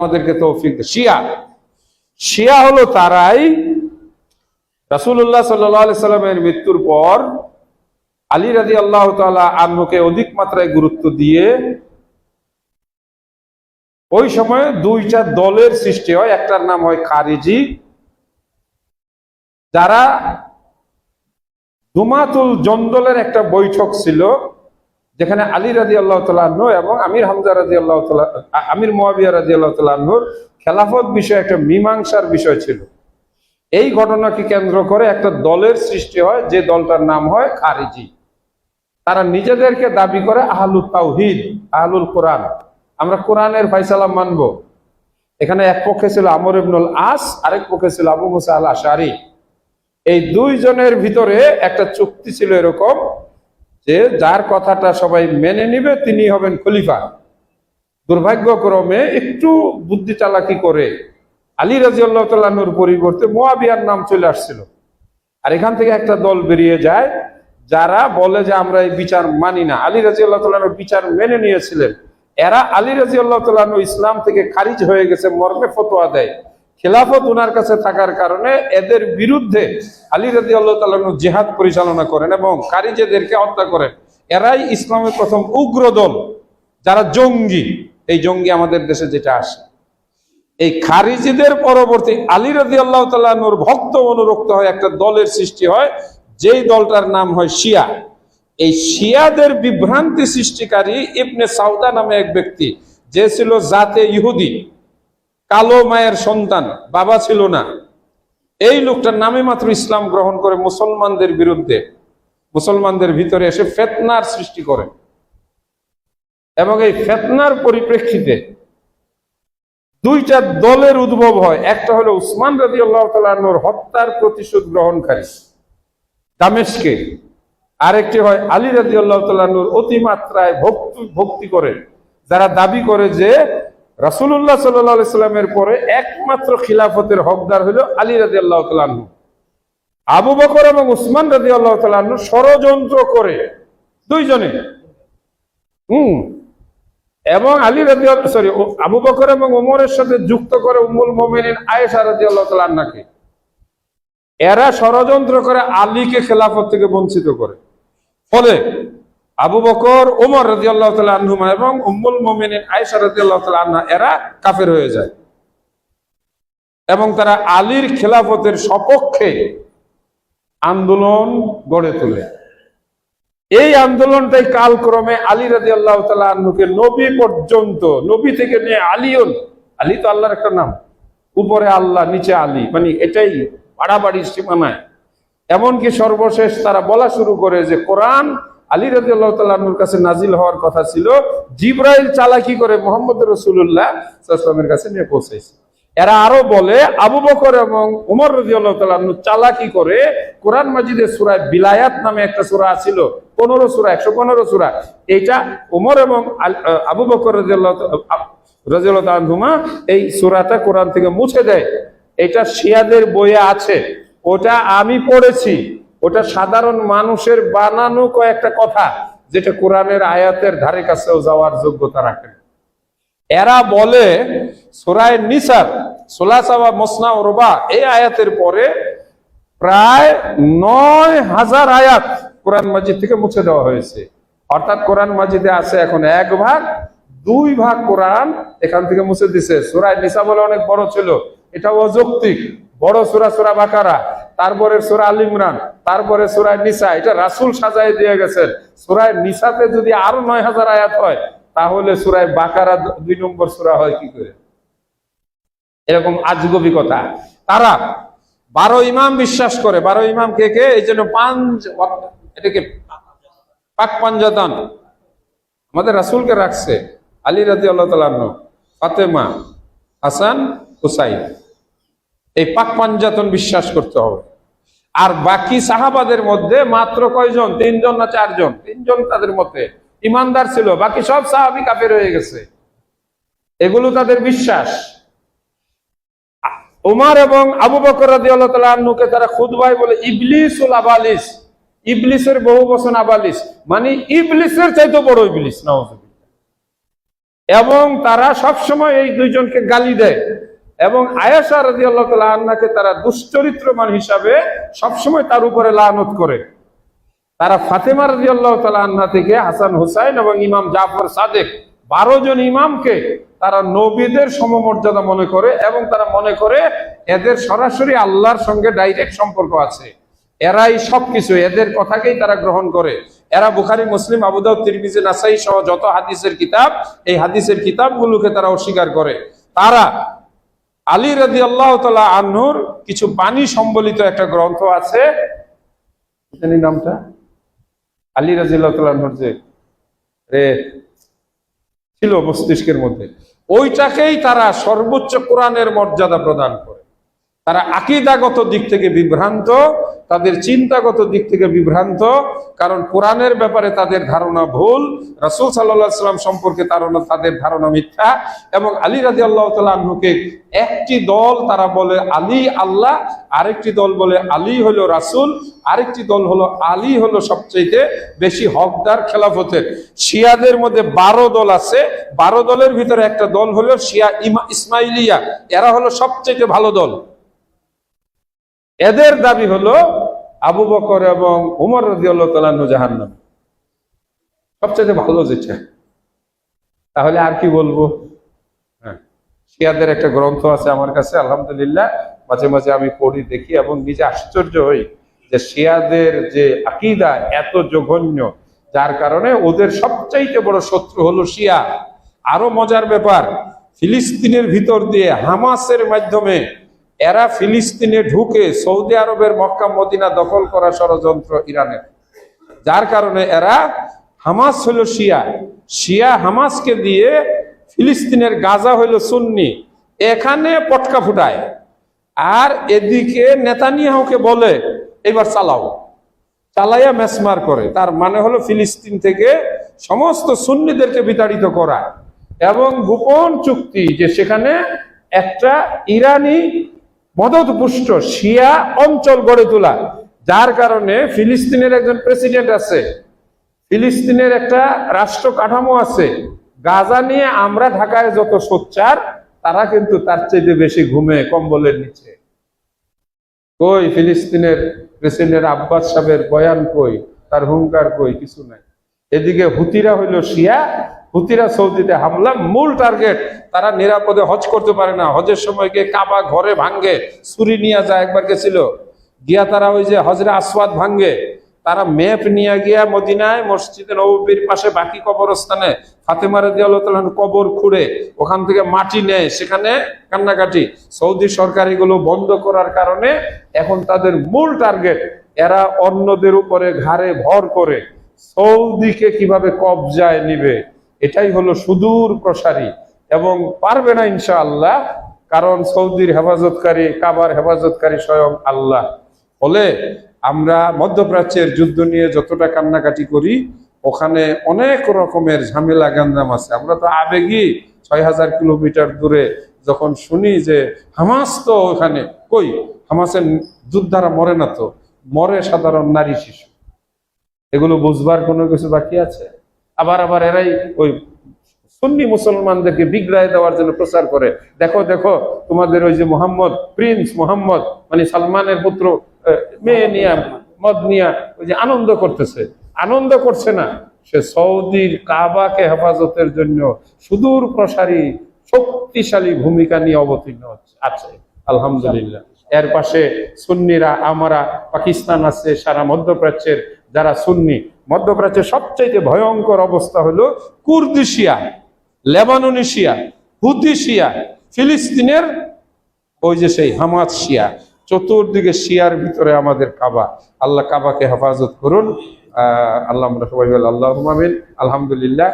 আমাদেরকে তৌফিক শিয়া। শিয়া হলো তারাই সাল্লাল্লাহু সাল্লামের মৃত্যুর পর আলী রাজি আল্লাহ আনহুকে অধিক মাত্রায় গুরুত্ব দিয়ে ওই সময়ে দুইটা দলের সৃষ্টি হয়। একটার নাম হয় খারিজি, যারা দুমাতুল জন্দলের একটা বৈঠক ছিল। যেখানে আলী রাজি আল্লাহ তাল্লাহ এবং আমির হামজা রাজি আল্লাহ আমির মোয়াবিয়া রাজি আল্লাহ তাল্লাহর খেলাফত বিষয়ে একটা মীমাংসার বিষয় ছিল। এই ঘটনাকে কেন্দ্র করে একটা দলের সৃষ্টি হয়, যে দলটার নাম হয় খারিজি। তারা নিজেদেরকে দাবি করে আহলুল তাওহিদ, আহলুল কোরআন। আমরা কোরআনের ফাইসালা মানব। এখানে এক পক্ষে ছিল আমর ইবনুল আস, আরেক পক্ষে ছিল আবু মুসা আল আশারি এই দুইজনের ভিতরে একটা চুক্তি ছিল এরকম যে যার কথাটা সবাই মেনে নিবে, তিনি হবেন খলিফা। দুর্ভাগ্যক্রমে একটু বুদ্ধি চালাকি করে আলী রাজিউল্লাহ তাল্লাহর পরিবর্তে মোয়াবিয়ার নাম চলে আসছিল। আর এখান থেকে একটা দল বেরিয়ে যায়, যারা বলে যে আমরা এই বিচার মানি না। আলী রাজিউল্লাহ তাল্লাহর বিচার মেনে নিয়েছিলেন। এরা আলী রাজিউল্লাহ তাল্লাহ ইসলাম থেকে খারিজ হয়ে গেছে, মর্মে ফতোয়া দেয়। খেলাফত উনার কাছে থাকার কারণে এদের বিরুদ্ধে আলী রাজি আল্লাহ তালন জেহাদ পরিচালনা করেন এবং কারিজেদেরকে হত্যা করেন। এরাই ইসলামের প্রথম উগ্র দল, যারা জঙ্গি। এই জঙ্গি আমাদের দেশে যেটা আসে। এই খারিজিদের পরবর্তী আলী রাজি আল্লাহ তালুর ভক্ত অনুরক্ত হয় একটা দলের সৃষ্টি হয়, যেই দলটার নাম হয় শিয়া। এই শিয়াদের বিভ্রান্তি সৃষ্টিকারী ইবনে সাউদা নামে এক ব্যক্তি, যে ছিল জাতে ইহুদি। কালো মায়ের সন্তান, বাবা ছিল না। এই লোকটার নামে মাত্র ইসলাম গ্রহণ করে মুসলমানদের বিরুদ্ধে। মুসলমানদের ভিতরে এসে ফেতনার সৃষ্টি করে। এবং এই ফেতনার পরিপ্রেক্ষিতে দুইটা দলের উদ্ভব হয়। একটা হলো উসমান রাজি আল্লাহ তালুর হত্যার প্রতিশোধ গ্রহণকারী দামেশকে। আরেকটি হয় আলী রাজি আল্লাহ তালুর অতিমাত্রায় ভক্তি ভক্তি করে যারা দাবি করে যে রাসুল্লাহ সাল্লামের পরে একমাত্র খিলাফতের হকদার হলো আলী রাজি আল্লাহ আবু বকর এবং উসমান রাজি আল্লাহ তালু ষড়যন্ত্র করে দুইজনে। হুম। এবং আলী রাজি সরি আবু বকর এবং ওমরের সাথে যুক্ত করে উমুল মোমিনিন আয়েশা রাজি আল্লাহ তাল্লাহকে এরা ষড়যন্ত্র করে আলীকে খেলাফত থেকে বঞ্চিত করে। ফলে আবু বকর ওমর রাজি আল্লাহ তালা আনহুমা এবং উম্মুল মোমিনিন আয়সা রাজি আল্লাহ তালা আনহা, এরা কাফের হয়ে যায়। এবং তারা আলীর খেলাফতের সপক্ষে আন্দোলন গড়ে তোলে। এই আন্দোলনটাই কালক্রমে আলী রাজি আল্লাহ তালা আনহুকে নবী পর্যন্ত, নবী থেকে নিয়ে আলিয়ন আলী তো আল্লাহর একটা নাম। উপরে আল্লাহ, নিচে আলী মানে এটাই বাড়াবাড়ি সীমানায়। এমনকি সর্বশেষ তারা বলা শুরু করে যে কোরআন আলী রাজি আল্লাহ তাল্লাহর কাছে নাজিল হওয়ার কথা ছিল, জিব্রাইল চালাকি করে মোহাম্মদ রসুল্লাহামের কাছে নিয়ে পৌঁছেছে এরা আরও বলে, আবু বকর এবং উমর রাজি আল্লাহ তাল্লাহ চালাকি করে কোরআন মাজিদের সুরায় বিলায়াত নামে একটা সুরা ছিল, পনেরো সুরা, একশো পনেরো সুরা। এইটা উমর এবং আবু বকর রাজি আল্লাহ রাজি আল্লাহ এই সুরাটা কোরআন থেকে মুছে দেয়। এটা শিয়াদের বইয়ে আছে। ওটা আমি পড়েছি। ওটা সাধারণ মানুষের বানানো কয়েকটা কথা যেটা কোরআনের আয়াতের ধারে কাছেও যাওয়ার যোগ্যতা রাখে এরা বলে, সোরায় নিসার সোলাসাবা মোসনা ওরবা এই আয়াতের পরে প্রায় নয় হাজার আয়াত কোরআন মাজিদ থেকে মুছে দেওয়া হয়েছে। অর্থাৎ কোরআন মাজিদে আছে এখন এক ভাগ, দুই ভাগ কোরআন এখান থেকে মুছে দিছে। সোরায় নিসা বলে অনেক বড় ছিল। এটা অযৌক্তিক। বড় সুরা সুরা বাকারা। তারপরে সুরা আল ইমরান, তারপরে সুরায় নিসা, এটা রাসুল সাজাই দিয়ে গেছেন। সুরায় নিসাতে যদি আরও নয় হাজার আয়াত হয়, তাহলে সুরায় বাকারা দুই নম্বর সুরা হয় কি করে? এরকম আজগবি কথা। তারা বারো ইমাম বিশ্বাস করে। বারো ইমাম কে কে? এই জন্য পাঞ্জ এটাকে পাক পাঞ্জাতন? আমাদের রাসুলকে রাখছে। আলী রাজি আল্লাহ ফাতেমা, হাসান, হুসাইন। এই পাক পাঞ্জাতন বিশ্বাস করতে হবে। আর বাকি সাহাবাদের মধ্যে মাত্র কয়জন? তিনজন না চারজন? তিনজন তাদের মধ্যে ইমানদার ছিল, বাকি সব সাহাবি কাফের হয়ে গেছে। এগুলো তাদের বিশ্বাস। উমার এবং আবু বকর রাদিয়াল্লাহু তারা খুদবাই বলে, ইবলিসুল আবালিস। ইবলিসের বহু বচন আবালিস। মানে ইবলিসের চাইতে বড় ইবলিস নওয়াজ এবং তারা সবসময় এই দুইজনকে গালি দেয়। এবং আয়েশা রাজি আল্লাহ আন্নাকে তারা দুশ্চরিত্রমান হিসাবে সবসময় তার উপরে লানত করে। তারা ফাতেমা রাজি আল্লাহ আন্না থেকে হাসান হুসাইন এবং ইমাম জাফর সাদেক বারো জন ইমামকে তারা নবীদের সমমর্যাদা মনে করে এবং তারা মনে করে এদের সরাসরি আল্লাহর সঙ্গে ডাইরেক্ট সম্পর্ক আছে। এরাই সবকিছু, এদের কথাকেই তারা গ্রহণ করে। এরা বুখারি, মুসলিম আবুদাউ তিরমিজি, নাসাই সহ যত হাদিসের কিতাব, এই হাদিসের কিতাবগুলোকে তারা অস্বীকার করে। তারা আলী রাজি আল্লাহ তালা আন্নুর কিছু বাণী সম্বলিত একটা গ্রন্থ আছে। নামটা? আলী রাজি আল্লাহ যে রে ছিল মস্তিষ্কের মধ্যে। ওইটাকেই তারা সর্বোচ্চ কোরআনের মর্যাদা প্রদান করে। তারা আকিদাগত দিক থেকে বিভ্রান্ত তাদের চিন্তাগত দিক থেকে বিভ্রান্ত, কারণ কোরআনের ব্যাপারে তাদের ধারণা ভুল, রাসুল সাল্লাম সম্পর্কে ধারণা, তাদের ধারণা মিথ্যা এবং আলী রাজি আল্লাহ তালুকে একটি দল তারা বলে আলী আল্লাহ, আরেকটি দল বলে আলী হলো রাসুল, আরেকটি দল হলো আলী হলো সবচেয়ে বেশি হকদার খেলাফতের। শিয়াদের মধ্যে বারো দল আছে, বারো দলের ভিতরে একটা দল হলো শিয়া ইমা, ইসমাইলিয়া, এরা হলো সবচেয়ে ভালো দল। এদের দাবি হলো আবু বকর এবং উমর রাজি আল্লাহ তালান্ন জাহান্নাম। সবচেয়ে ভালো যেটা। তাহলে আর কি বলব? হ্যাঁ শিয়াদের একটা গ্রন্থ আছে আমার কাছে, আলহামদুলিল্লাহ। মাঝে মাঝে আমি পড়ি, দেখি এবং নিজে আশ্চর্য হই যে শিয়াদের যে আকিদা এত জঘন্য, যার কারণে ওদের সবচাইতে বড় শত্রু হলো শিয়া। আরও মজার ব্যাপার, ফিলিস্তিনের ভিতর দিয়ে হামাসের মাধ্যমে এরা ফিলিস্তিনে ঢুকে সৌদি আরবের মক্কা, মদিনা দখল করা ষড়যন্ত্র ইরানের। যার কারণে এরা হামাস হলো শিয়া। শিয়া হামাসকে দিয়ে ফিলিস্তিনের গাজা হইল সুন্নি। এখানে পটকা ফুটায়। আর এদিকে নেতানিয়াহুকে বলে, এবার চালাও। চালাইয়া মেসমার করে। তার মানে হলো ফিলিস্তিন থেকে সমস্ত সুন্নিদেরকে বিতাড়িত করা। এবং গোপন চুক্তি যে সেখানে একটা ইরানি মদতপুষ্ট শিয়া অঞ্চল গড়ে তোলা। যার কারণে ফিলিস্তিনের একজন প্রেসিডেন্ট আছে। ফিলিস্তিনের একটা রাষ্ট্র কাঠামো আছে। গাজা নিয়ে আমরা ঢাকায় যত সোচ্চার, তারা কিন্তু তার চাইতে বেশি ঘুমে কম্বলের নিচে। কই ফিলিস্তিনের প্রেসিডেন্ট আব্বাস সাহেবের বয়ান কই? তার হুঙ্কার কই? কিছু নাই। এদিকে হুতিরা হইল শিয়া হুতিরা সৌদিতে হামলা মূল টার্গেট, তারা নিরাপদে হজ করতে পারে না। হজের সময় গিয়ে কাবা ঘরে ভাঙ্গে, ছুরি নিয়ে যায় একবার গেছিল। গিয়া তারা ওই যে হজরে আসওয়াদ ভাঙ্গে, তারা ম্যাপ নিয়ে গিয়া মদিনায় মসজিদে নবীর পাশে বাকি কবরস্থানে ফাতেমার দিয়ালতালন কবর খুঁড়ে ওখান থেকে মাটি নেয়। সেখানে কান্নাকাটি। সৌদি সরকার এগুলো বন্ধ করার কারণে এখন তাদের মূল টার্গেট, এরা অন্যদের উপরে ঘাড়ে ভর করে। সৌদিকে কীভাবে কবজায় নিবে? এটাই হলো সুদূর প্রসারী। এবং পারবে না ইনশাআল্লাহ, কারণ সৌদির হেফাজতকারী, কাবার হেফাজতকারী স্বয়ং আল্লাহ। ফলে আমরা মধ্যপ্রাচ্যের যুদ্ধ নিয়ে যতটা কান্নাকাটি করি, ওখানে অনেক রকমের ঝামেলা গান্দাম আছে। আমরা তো আবেগী ছয় হাজার কিলোমিটার দূরে যখন শুনি যে হামাস তো ওখানে, কই? হামাসের যুদ্ধারা মরে না তো? মরে সাধারণ নারী শিশু। এগুলো বুঝবার কোনো কিছু বাকি আছে? আবার আবার এরাই ওই সুন্নি মুসলমানদেরকে বিগড়ায় দেওয়ার জন্য প্রচার করে। দেখো দেখো, তোমাদের ওই যে মোহাম্মদ, প্রিন্স মোহাম্মদ মানে সালমানের পুত্র মেয়ে নিয়ে, মদ নিয়ে, ওই যে আনন্দ করতেছে। আনন্দ করছে না। সে সৌদির কাবাকে হেফাজতের জন্য সুদূর প্রসারী, শক্তিশালী ভূমিকা নিয়ে অবতীর্ণ আছে। আলহামদুলিল্লাহ। এর পাশে সুন্নিরা, আমরা, পাকিস্তান আছে, সারা মধ্যপ্রাচ্যের যারা সুন্নি, মধ্যপ্রাচ্যের সবচাইতে ভয়ঙ্কর অবস্থা হলো কুর্দিশিয়া লেবাননি হুদিশিয়া ফিলিস্তিনের ওই যে সেই হামাদ শিয়া। চতুর্দিকে শিয়ার ভিতরে আমাদের কাবা। আল্লাহ কাবাকে হেফাজত করুন। আল্লাহ সবাই আল্লাহ আলহামদুলিল্লাহ।